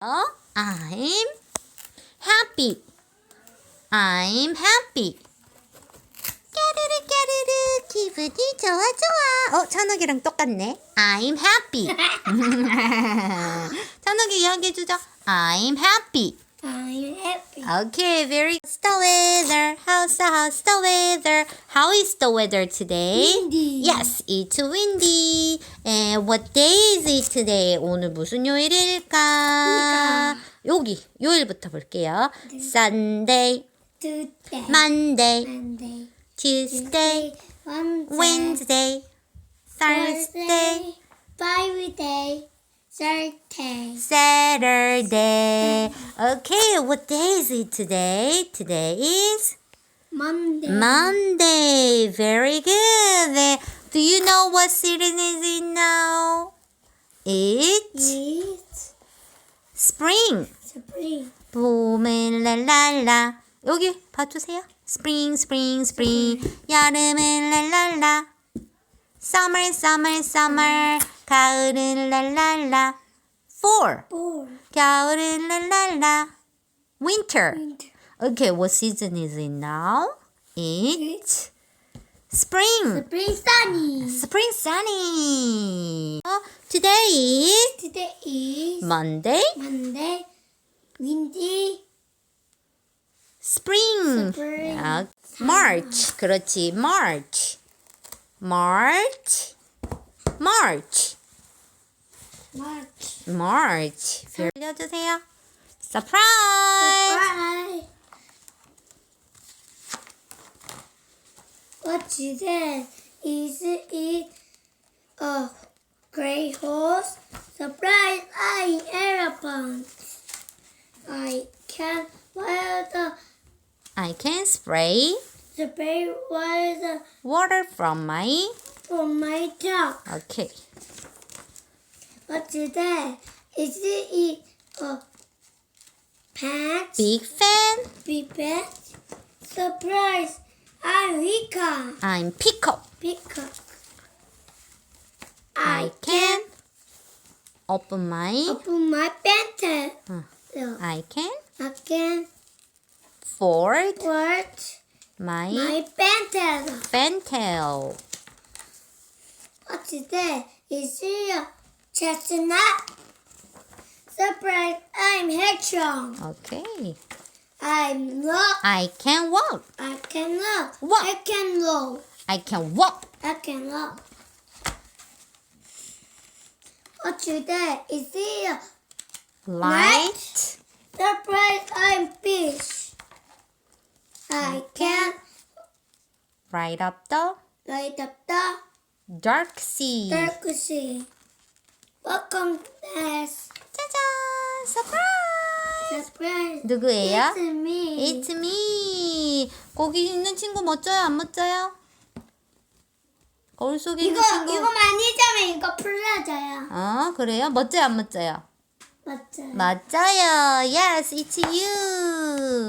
어? I'm happy. I'm happy. 까르르 까르르 기분이 좋아 좋아. 어 찬욱이랑 똑같네. I'm happy. 찬욱이 이야기해 주죠. I'm happy. I'm happy. Okay, very. How's the weather? How's the how's the weather? How is the weather today? Windy. Yes, it's windy. And what day is it today? 오늘 무슨 요일일까? 여기 요일부터 볼게요. Sunday, Tuesday. Monday, Monday. Tuesday, Wednesday. Wednesday, Thursday, Friday. Saturday. Saturday. Okay, what day is it today? Today is Monday. Monday. Very good. Then, Do you know what season is it now? It's It's spring. spring. 봄은 랄랄라. 여기 봐주세요. Spring, spring, spring. 여름은 랄랄라. Summer, summer, summer. 가을은 랄랄라. Fall. Four. 겨울은 랄랄라. Winter. Winter. Okay, what season is it now? It's spring. Spring sunny. Spring sunny. Uh, Today is Today is Monday. Monday. Windy. Spring. Spring. 아, March. 그렇지. March. March. March. March. March. 알려주세요. Surprise. What today is it a gray horse? Surprise! I airplane. I can wear the I can spray spray wear the water from my. for my dog. Okay. What's today is it a pants? Big fan. Big bed. Surprise! I'm Rika. I'm Pickle. Pick up. I can open my. open my panther. Huh. I can I can fold put my my panther. fantail. What is that? Is it a chestnut? Surprise! I'm hedgehog. Okay. I'm not. I can walk. I cannot. What? I can roll. I can walk. I can roll. What today? Is it a Light. surprise? I'm fish. I can Right up the light up the dark sea. dark sea. Welcome, guys. Surprise! 누구예요? It's me. It's me. 거기 있는 친구 멋져요? 안 멋져요? 거울 속에 있는 이거 친구. 이거 많이 자면 이거 풀려져요. 어, 그래요? 멋져요? 안 멋져요? 맞죠? 맞아요. Yes, it's you.